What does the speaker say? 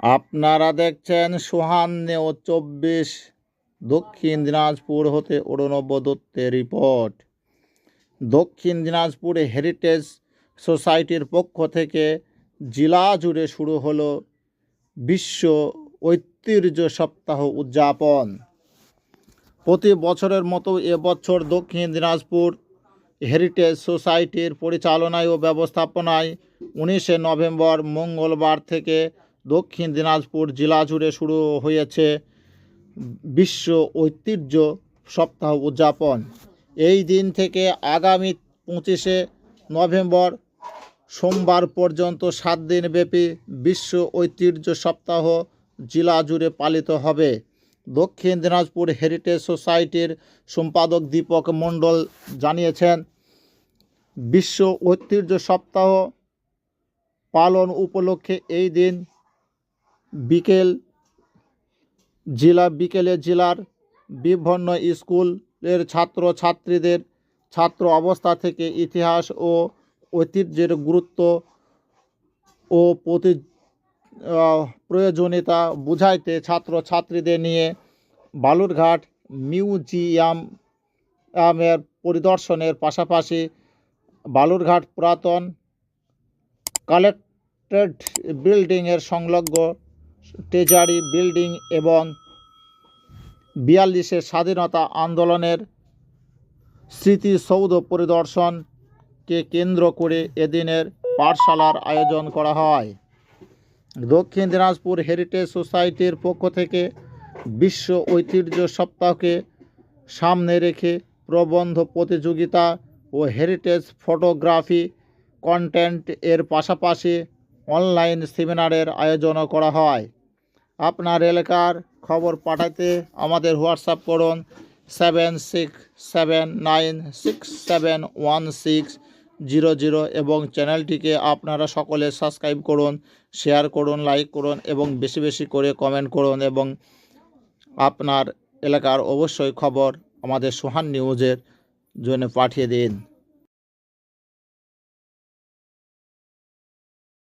আপনারা দেখছেন সোহান নেও চব্বিশ, দক্ষিণ দিনাজপুর হতে অরুণব দত্তের রিপোর্ট। দক্ষিণ দিনাজপুরে হেরিটেজ সোসাইটির পক্ষ থেকে জেলা জুড়ে শুরু হলো বিশ্ব ঐতিহ্য সপ্তাহ উদযাপন। প্রতি বছরের মতো এবছর দক্ষিণ দিনাজপুর হেরিটেজ সোসাইটির পরিচালনায় ও ব্যবস্থাপনায় উনিশে নভেম্বর মঙ্গলবার থেকে দক্ষিণ দিনাজপুর জেলা জুড়ে শুরু হয়েছে বিশ্ব ঐতিহ্য সপ্তাহ উদযাপন। এই দিন থেকে আগামী পঁচিশে নভেম্বর সোমবার পর্যন্ত সাত দিনব্যাপী বিশ্ব ঐতিহ্য সপ্তাহ জেলা জুড়ে পালিত হবে। দক্ষিণ দিনাজপুর হেরিটেজ সোসাইটির সম্পাদক দীপক মণ্ডল জানিয়েছেন, বিশ্ব ঐতিহ্য সপ্তাহ পালন উপলক্ষে এই দিন বিকেল, জেলা বিকেলে জেলার বিভিন্ন স্কুলের ছাত্র ছাত্রীদের ছাত্র অবস্থা থেকে ইতিহাস ও ঐতিহ্যের গুরুত্ব ও প্রতি প্রয়োজনীয়তা বুঝাইতে ছাত্র ছাত্রীদের নিয়ে বালুরঘাট মিউজিয়াম, আমের পরিদর্শনের পাশাপাশি বালুরঘাট পুরাতন কালেক্টেড বিল্ডিংয়ের সংলগ্ন ট্রেজারি বিল্ডিং এবং বিয়াল্লিশের স্বাধীনতা আন্দোলনের স্মৃতিসৌধ পরিদর্শনকে কেন্দ্র করে এদিনের পাঠশালার আয়োজন করা হয়। দক্ষিণ দিনাজপুর হেরিটেজ সোসাইটির পক্ষ থেকে বিশ্ব ঐতিহ্য সপ্তাহকে সামনে রেখে প্রবন্ধ প্রতিযোগিতা ও হেরিটেজ ফটোগ্রাফি কন্টেন্ট এর পাশাপাশি অনলাইন সেমিনারের আয়োজনও করা হয়। আপনার এলাকার খবর পাঠাতে আমাদের হোয়াটসঅ্যাপ করুন seven six seven nine six seven one six zero zero এবং চ্যানেলটিকে আপনারা সকলে সাবস্ক্রাইব করুন, শেয়ার করুন, লাইক করুন এবং বেশি বেশি করে কমেন্ট করুন এবং আপনার এলাকার অবশ্যই খবর আমাদের সোহান নিউজের জন্য পাঠিয়ে দিন।